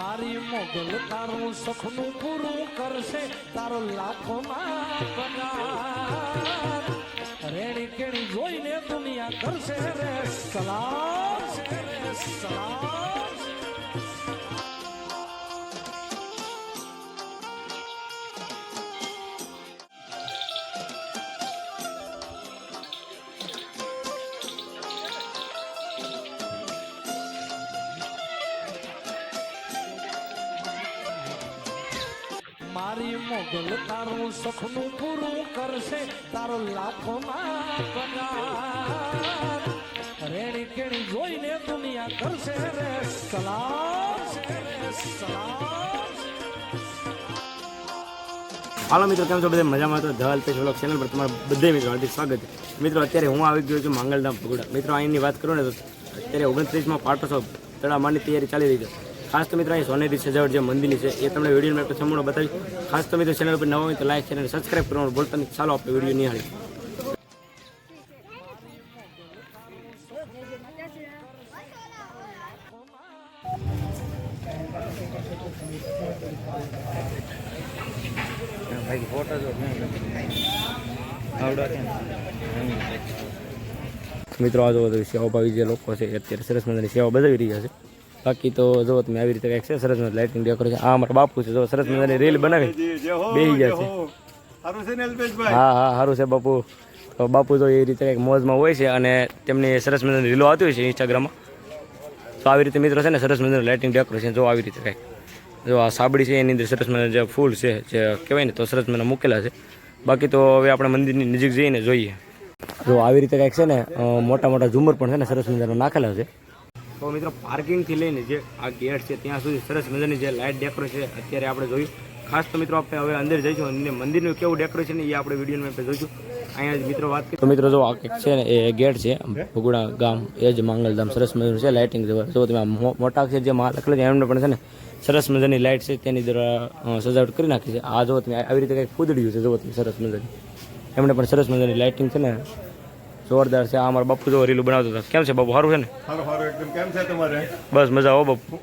મારી મોગલ તારું સપનું પૂરું કરશે. તારો લાખો રેણી કેણી જોઈને દુનિયા કરશે. રે સલામ રે સલામ મોગલ તારું સપનું પૂરું કરશે, તારો લાખો રેણી કેણી જોઈને દુનિયા કરશે, રે હાલો મિત્રો, કેમ છો બધા? મજામાં તો ધવલ પેજ વ્લોગ ચેનલ પર તમારું બધે મિત્રો હાર્દિક સ્વાગત મિત્રો, અત્યારે હું આવી ગયો છું માંગલધામ પગોડા. મિત્રો, અહીંની વાત કરું ને તો અત્યારે ઓગણત્રીસમાં પાટોત્સવ તળામાની તૈયારી ચાલી રહી છે. ખાસ તો મિત્રો અહીં સોનેરી સજાવટ જે મંદિરની છે, એ તમને વીડિયો મેં સંપૂર્ણ બતાવી ખાસ તો મિત્રો ચેનલ પર નવા હોય તો લાઈક ચેનલ સબસ્ક્રાઈબ કરવાનું બોલતા નહીં. ચાલો આપણે વીડિયો નિહાળી મિત્રો, આ જો સેવાભાવી જે લોકો છે અત્યારે સરસ મજાની સેવા બજાવી રહ્યા છે. બાકી તો જો તમે આવી રીતે કંઈક છે સરસ મજા લાઇટિંગ ડેકોરેશન આ અમારા બાપુ છે જો સરસ મજાની રીલ બનાવી. બેસી ગયા છે. હા. હા સારું છે બાપુ. તો બાપુ તો એ રીતે કંઈક મોજમાં હોય છે અને તેમની સરસ મજાની રીલો આવતી હોય છે ઇન્સ્ટાગ્રામમાં તો આવી રીતે મિત્રો છે ને સરસ મજાનું લાઇટિંગ ડેકોરેશન જો આવી રીતે કંઈક. જો આ સાબડી છે એની અંદર સરસ મજાના જે ફૂલ છે જે કહેવાય ને તો સરસ મજાના મૂકેલા છે. બાકી તો હવે આપણે મંદિરની નજીક જઈને જોઈએ. જો આવી રીતે કંઈક છે ને મોટા મોટા ઝુમર પણ છે ને સરસ મજાના નાખેલા છે. તો મિત્રો પાર્કિંગથી લઈને જે આ ગેટ છે, ત્યાં સુધી સરસ મજાની જે લાઇટ ડેકોરેશન છે, અત્યારે આપણે જોયું. ખાસ તો મિત્રો, આપણે હવે અંદર જઈશું અને મંદિરનું કેવું ડેકોરેશન એ આપણે વિડીયોમાં આપણે જોઈશું. અહીંયા મિત્રો વાત તો મિત્રો, જો આ છે ને, એ ગેટ છે ભગુડા ગામ, એ જ માંગલધામ સરસ મજાનું છે લાઇટિંગ જો તમે મોટા અક્ષર જે મા લખેલા છે એમને પણ છે ને, સરસ મજાની લાઇટ છે, તેની દ્વારા સજાવટ કરી નાખી છે. આ જો તમે આવી રીતે કંઈક ફૂદડ્યું છે, જો તમે સરસ મજાની. એમણે પણ સરસ મજાની લાઇટિંગ છે ને જોરદાર છે. આ અમારા બાપુ જો રીલું બનાવતો હતો. કેમ છે બાપુ? સારું છે ને? સારું સારું એકદમ. કેમ છે તમારે? બસ મજા હો બાપુ.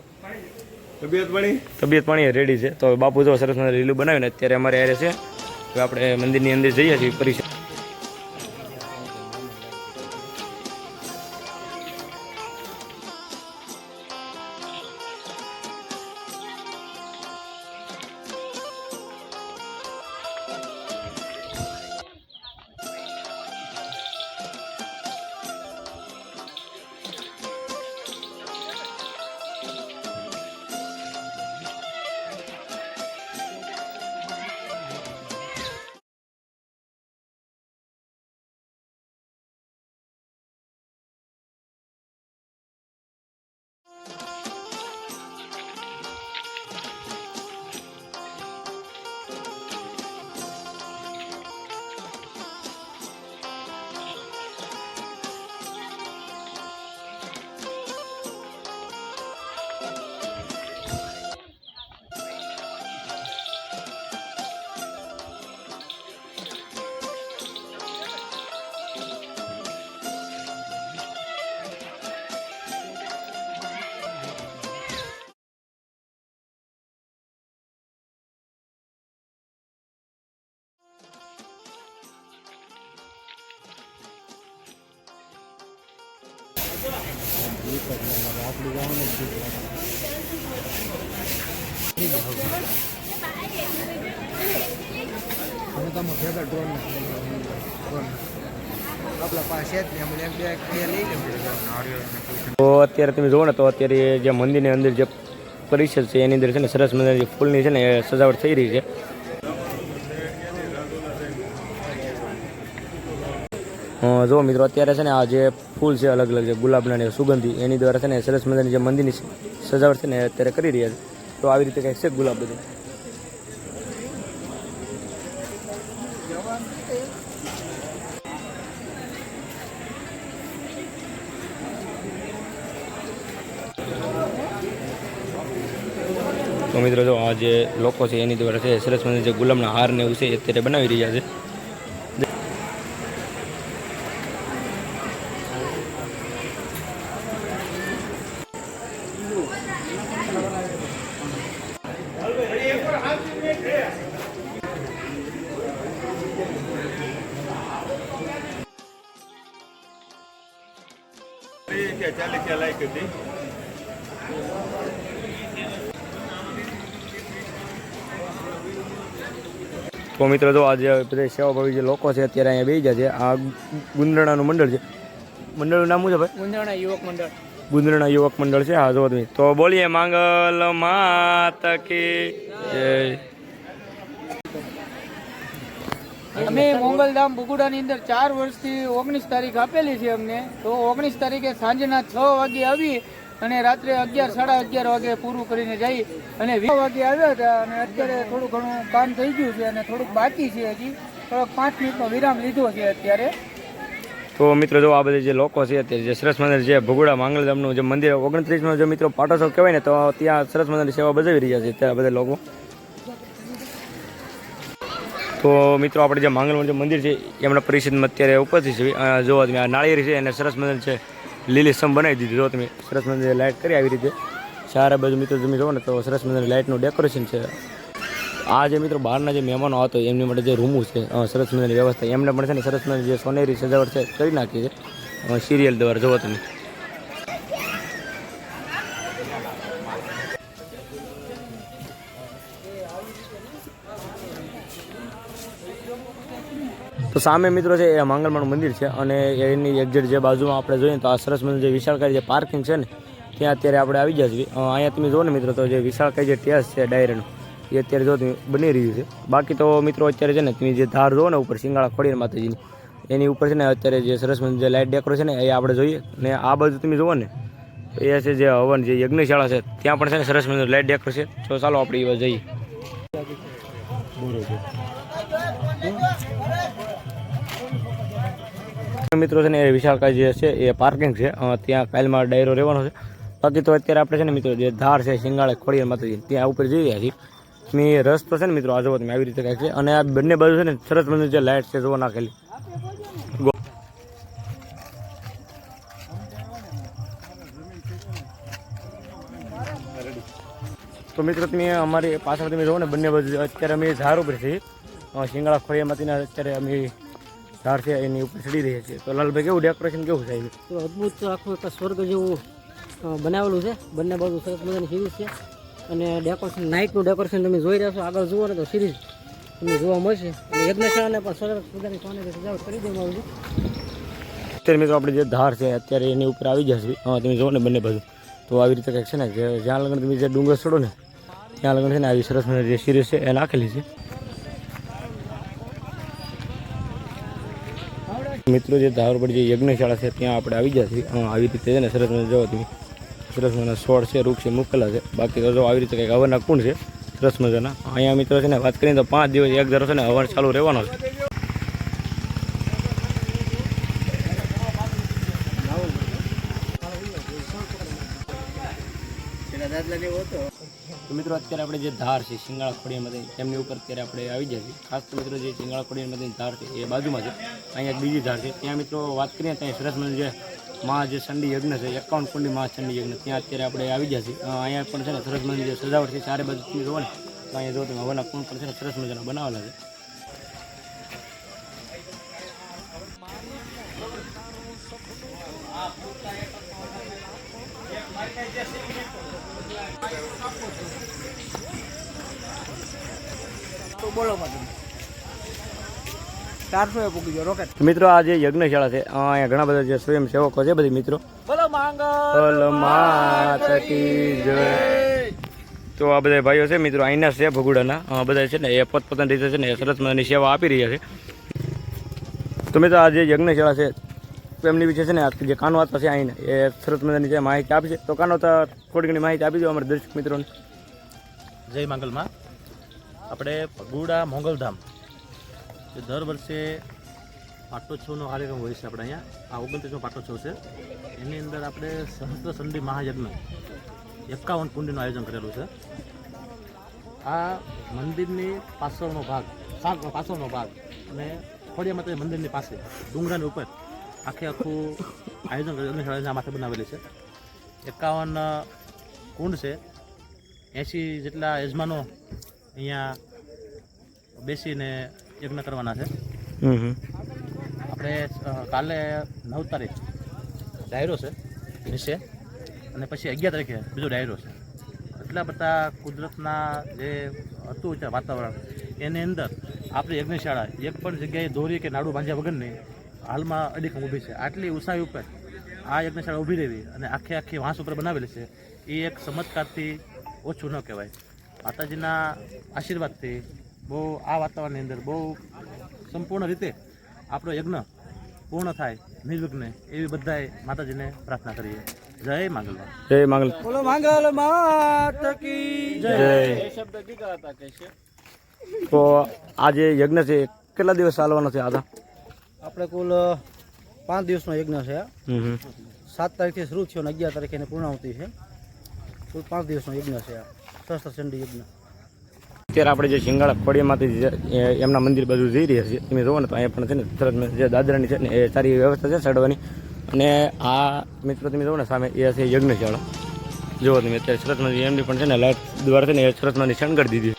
તબિયત પાણી? તબિયત પાણી રેડી છે. તો બાપુ જો સરસ રીલું બનાવીને અત્યારે અમારે એરે છે. હવે આપણે મંદિરની અંદર જઈએ છીએ પરિસર તો અત્યારે તમે જુઓ ને, તો અત્યારે જે મંદિરની અંદર જે પરિસર છે, એની અંદર છે ને સરસ મજાની જે ફૂલની છે ને સજાવટ થઈ રહી છે. જો મિત્રો, અત્યારે છે ને આ જે ફૂલ છે અલગ અલગ જે ગુલાબના સુગંધી, એની દ્વારા છે ને સરસ મજાની જે મંદિરની સજાવટ છે ને અત્યારે કરી રહ્યા છે. તો આવી રીતે કંઈક છે ગુલાબ બધું? તો મિત્રો, જો આ જે લોકો છે, એની દ્વારા છે, સરસ મજાની જે ગુલાબના હાર ને એવું છે અત્યારે બનાવી રહ્યા છે. તો મિત્રો જો આજે બધા સેવાભાવી જે લોકો છે અત્યારે અહીંયા બેસી જાય છે. આ ગુંદરણાનું મંડળ છે. મંડળનું નામ શું છે ભાઈ? ગુંદરણા યુવક મંડળ. ગુંદરણા યુવક મંડળ છે. હા જો તો બોલીએ માંગલ માત કી જય. અમે મોંગલધામ બુગુડાની અંદર ચાર વર્ષથી ઓગણીસ તારીખ આપેલી છે અમને. તો ઓગણીસ તારીખે સાંજના છ વાગે આવી અને રાત્રે અગિયાર સાડા અગિયાર વાગે પૂરું કરીને જઈ અને વીસ વાગે આવ્યા હતા અને અત્યારે થોડું ઘણું કામ થઈ ગયું છે અને થોડુંક બાકી છે હજી. થોડોક પાંચ મિનિટનો વિરામ લીધો છે અત્યારે. તો મિત્રો જો આ બધા જે લોકો છે અત્યારે જે સરસ મંદિર છે ભગુડા માંગલધામનું જે મંદિર ઓગણત્રીસમાં જે મિત્રો પાટોત્સવ કહેવાય ને તો ત્યાં સરસ મંદિરની સેવા બજાવી રહ્યા છે ત્યાં બધા લોકો. તો મિત્રો, આપણે જે માંગલમાં જે મંદિર છે, એમના પરિષદમાં અત્યારે ઉપસ્થિત છે. જો તમે, આ નાળિયેરી છે એને સરસ મંદિર છે, લીલી સ્તંભ બનાવી દીધી. જો તમે સરસ મંદિર લાઇટ કરી આવી રીતે સારા બાજુ મિત્રો, તમે જુઓ ને, તો સરસ મંદિર લાઇટનું ડેકોરેશન છે. આ જે મિત્રો, બહારના જે મહેમાનો હતો એમની માટે જે રૂમો છે સરસ મંદિરની વ્યવસ્થા. એમને પણ છે ને, સરસ મંદિર જે સોનેરી સજાવટ છે, કરી નાખી છે. સિરિયલ દ્વારા, જોવો તમે. તો સામે મિત્રો છે એ માંગલમાનું મંદિર છે અને એની એક્ઝેટ જે બાજુમાં આપણે જોઈએ તો આ સરસ મજાનું જે વિશાળકાય જે પાર્કિંગ છે ને, ત્યાં અત્યારે આપણે આવી ગયા અહીંયા તમે જુઓ ને મિત્રો તો જે વિશાળકાય જે ટેસ છે ડાયરેનું, એ અત્યારે જો બની રહ્યું છે. બાકી તો મિત્રો અત્યારે છે ને તમે જે ધાર જુઓ ને ઉપર સિંગાળા ખોડીને માતાજીની, એની ઉપર છે ને અત્યારે જે સરસ મજાનું જે લાઇટ છે ને, એ આપણે જોઈએ. ને આ બાજુ તમે જુઓ ને, એ છે જે હવન જે યજ્ઞશાળા છે, ત્યાં પણ છે ને સરસ મજાનું લાઇટ ડેકોરેશન તો ચાલો આપણે એ બાજુ જઈએ મિત્રો છે ને, એ વિશાળકાય જે છે, એ પાર્કિંગ છે. ત્યાં કાલમાં ડાયરો રહેવાનો છે. બાકી તો અત્યારે આપણે છે ને મિત્રો, જે ધાર છે, શિંગાળે ખોડિયાર માતાજી, ત્યાં ઉપર જઈ રહ્યા છીએ મેં રસ્તો છે ને મિત્રો આ તમે આવી રીતે કાંઈક છે. અને આ બંને બાજુ છે ને, સરસ મજાની જે લાઇટ છે, જોવા નાખેલી. તો મિત્રો, તમે અમારી પાછળ તમે જોવો ને, બંને બાજુ અત્યારે અમે ઝાડ ઉપર છીએ. શિંગાળા ખોડિયામાંથી અત્યારે અમે ધાર છે એની ઉપર ચડી રહ્યા છીએ તો લાલભાઈ કેવું ડેકોરેશન કેવું છે? તો અદ્ભુત આખું એક સ્વર્ગ જેવું બનાવેલું છે. બંને બાજુ સરસ મજાની સિરીઝ છે. અને ડેકોરેશન નાઇટનું ડેકોરેશન તમે જોઈ રહ્યા છો. આગળ જુઓ ને તો સિરીઝ તમને જોવા મળશે. અને યજ્ઞશાળાને પણ સરસ મજાની સોને સજાવટ કરી દેવામાં આવી છે. અત્યારે મિત્રો આપણે જે ધાર છે અત્યારે એની ઉપર આવી જશે હા તમે જુઓ ને બંને બાજુ. તો આવી રીતે કંઈક છે ને જ્યાં લગન તમે જે ડુંગર છોડો ને ત્યાં લગન છે ને આવી સરસ મજાની જે સિરીઝ છે એ નાખેલી છે. મિત્રો, જે ધાર ઉપર જે યજ્ઞશાળા છે, ત્યાં આપણે આવી જશે હા, આવી રીતે છે ને, સરસ મજા જોવો તમે સરસ મજાના છોડ છે વૃક્ષ છે, મૂકેલા છે. બાકી તો જો આવી રીતે કંઈક હવાના કુંડ છે, સરસ મજાના. અહીંયા મિત્રો છે ને, વાત કરીએ તો પાંચ દિવસ એક ધારો છે ને હવન ચાલુ રહેવાનો છે. તો મિત્રો, અત્યારે આપણે જે ધાર છે, શિંગાળા ખોડિયામાંથી તેમની ઉપર અત્યારે આપણે આવી છે ખાસ તો મિત્રો, જે શિંગાળા ખોડિયામાંથી ધાર છે, એ બાજુમાં છે. અહીંયા બીજી ધાર છે. ત્યાં મિત્રો, વાત કરીએ, ત્યાં સરસ મજાનું જે મા જે ચંડી યજ્ઞ છે, એકાવન કુંડી મા ચંડી યજ્ઞ. ત્યાં અત્યારે આપણે આવી જશે અહીંયા પણ છે ને, સરસ મજાની જે સજાવટ છે, ચારે બાજુ જોવો ને, તો અહીંયા જો તમે, હવાના કુંડ પણ છે ને, સરસ મજાના બનાવેલા છે. બોલો તમે ચારસો એ પૂકી રોકેટ. મિત્રો આ જે યજ્ઞશાળા છે આ અહીંયા ઘણા બધા જે સ્વયંસેવકો છે બધી મિત્રો. બોલો માંગલ બોલ કી જય. તો આ બધા ભાઈઓ છે મિત્રો અહીંના છે ભગુડાના. બધા છે ને એ પોતપોતાની રીતે છે ને એ સરસ મજાની સેવા આપી રહ્યા છે. તો મિત્રો આ જે યજ્ઞશાળા છે એમની વિશે છે ને જે કાનવાતા છે અહીં એ સરસ મજાની જે માહિતી આપી છે. તો કાનવાતા થોડી ઘણી માહિતી આપી દો અમારા દર્શક મિત્રોને. જય માંગલમાં. આપણે પગુડા મોંગલધામ. એ દર વર્ષે પાટોત્સવનો કાર્યક્રમ હોય છે આપણે અહીંયા. આ ઓગણત્રીસમો પાટોત્સવ છે. એની અંદર આપણે સહસ્ત્ર સંધિ મહાયજ્ઞ, એકાવન કુંડીનું આયોજન કરેલું છે. આ મંદિરની પાછળનો ભાગ પાછળનો ભાગ અને ખોડિયા માતા મંદિરની પાસે, ડુંગરાની ઉપર આખે આખું આયોજન કરેલું માથે બનાવેલી છે. એકાવન કુંડ છે. એંસી જેટલા યજમાનો અહીંયા બેસીને યજ્ઞ કરવાના છે. આપણે કાલે નવ તારીખ ડાયરો છે નિશે અને પછી અગિયાર તારીખે બીજો ડાયરો છે. એટલા બધા કુદરતના જે હતું છે વાતાવરણ એની અંદર આપણી યજ્ઞશાળા એક પણ જગ્યાએ દોરી કે નાડું બાંધ્યા વગરની હાલમાં અડીખમ ઊભી છે. આટલી ઊંચાઈ ઉપર આ યજ્ઞશાળા ઊભી રહેવી અને આખે આખી વાંસ ઉપર બનાવેલી છે એ એક ચમત્કારથી ઓછું ન કહેવાય. માતાજીના આશીર્વાદથી બહુ આ વાતાવરણની અંદર બહુ સંપૂર્ણ રીતે આપણો યજ્ઞ પૂર્ણ થાય નિર્વિઘ્ને એવી બધાએ માતાજીને પ્રાર્થના કરીએ. જય માંગલ. જય માંગલ. બોલો માંગલ માત કી જય. તો આ જે યજ્ઞ છે એ કેટલા દિવસ ચાલવાનો છે આદા આપણે કુલ પાંચ દિવસનો યજ્ઞ છે. સાત તારીખથી શરૂ થયો અને અગિયાર તારીખે પૂર્ણ પૂર્ણાવતી છે. કુલ પાંચ દિવસનો યજ્ઞ છે. આ સહસ્ત્રચંડી યજ્ઞ. અત્યારે આપણે જે શિંગાળા ખોડિયામાંથી એ- એમના મંદિર બાજુ જઈ રહ્યા છીએ, તમે જુઓ ને તો અહીંયા પણ છે ને સરસ જે દાદરાની છે ને, એ સારી વ્યવસ્થા છે ચડવાની અને આ મિત્રો તમે જુઓ ને સામે, એ છે યજ્ઞશાળા. જુઓ તમે, અત્યારે સરસ મજાની એમની પણ છે ને લાઇટ દ્વારા છે ને, એ સરસ મજાની શણગારી દીધી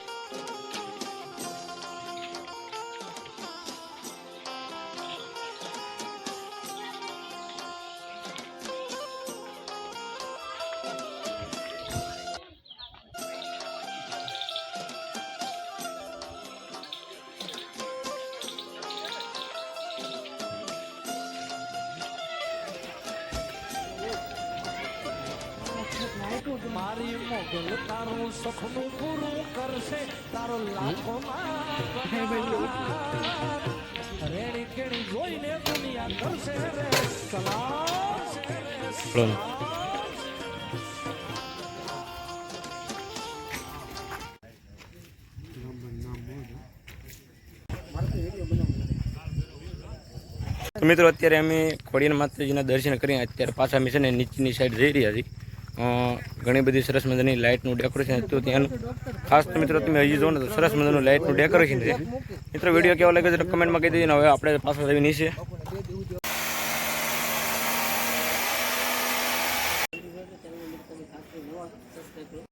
મારી મોગલ તારું સપનું પૂરું કરશે તારો લાખો રેડી કેડી જોઈને દુનિયા કરશે રે સલામ મિત્રો, અત્યારે અમે ખોડિયાર માતાજીના દર્શન કરીને અત્યારે પાછા અમે ને નીચેની સાઈડ જઈ રહ્યા છીએ. ઘણી બધી સરસ મજાની લાઇટનું ડેકોરેશન હતું ત્યાંનું ખાસ તો મિત્રો તમે હજી જો ને તો સરસ મજાનું લાઇટનું ડેકોરેશન છે. મિત્રો, વીડિયો કેવો લાગે છે કમેન્ટમાં કહી દેજો હવે આપણે પાછા નહીં નીચે.